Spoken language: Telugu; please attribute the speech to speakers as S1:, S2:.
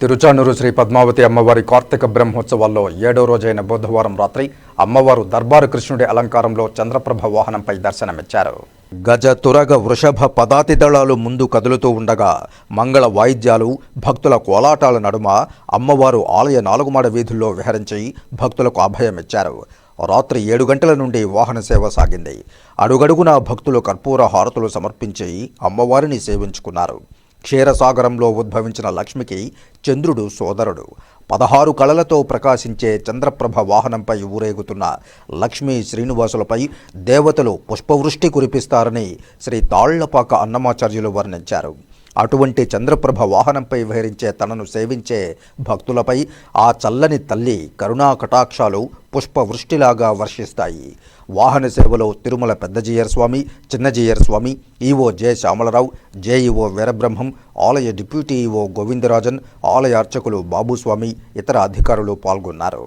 S1: తిరుచానూరు శ్రీ పద్మావతి అమ్మవారి కార్తీక బ్రహ్మోత్సవాల్లో ఏడో రోజైన బుధవారం రాత్రి అమ్మవారు దర్బారు కృష్ణుడి అలంకారంలో చంద్రప్రభ వాహనంపై దర్శనమిచ్చారు. గజ తురగ వృషభ పదాతి దళాలు ముందు కదులుతూ ఉండగా మంగళ వాయిద్యాలు భక్తుల కోలాటాల నడుమ అమ్మవారు ఆలయ నాలుగుమాడ వీధుల్లో విహరించి భక్తులకు అభయమిచ్చారు. రాత్రి ఏడు గంటల నుండి వాహన సేవ సాగింది. అడుగడుగునా భక్తులు కర్పూర హారతులు సమర్పించి అమ్మవారిని సేవించుకున్నారు. క్షీరసాగరంలో ఉద్భవించిన లక్ష్మికి చంద్రుడు సోదరుడు. పదహారు కళలతో ప్రకాశించే చంద్రప్రభ వాహనంపై ఊరేగుతున్న లక్ష్మీ శ్రీనివాసులపై దేవతలు పుష్పవృష్టి కురిపిస్తారని శ్రీ తాళ్ళపాక అన్నమాచార్యులు వర్ణించారు. అటువంటి చంద్రప్రభ వాహనంపై విహరించే తనను సేవించే భక్తులపై ఆ చల్లని తల్లి కరుణా కటాక్షాలు పుష్పవృష్టిలాగా వర్షిస్తాయి. వాహన సేవలో Tirumala Peddajeeyar Swami Chinnajeeyar Swami EO J Syamalarao JEO Veerabrahmam ఆలయ డిప్యూటీ ఈవో గోవిందరాజన్ ఆలయ అర్చకులు బాబుస్వామి ఇతర అధికారులు పాల్గొన్నారు.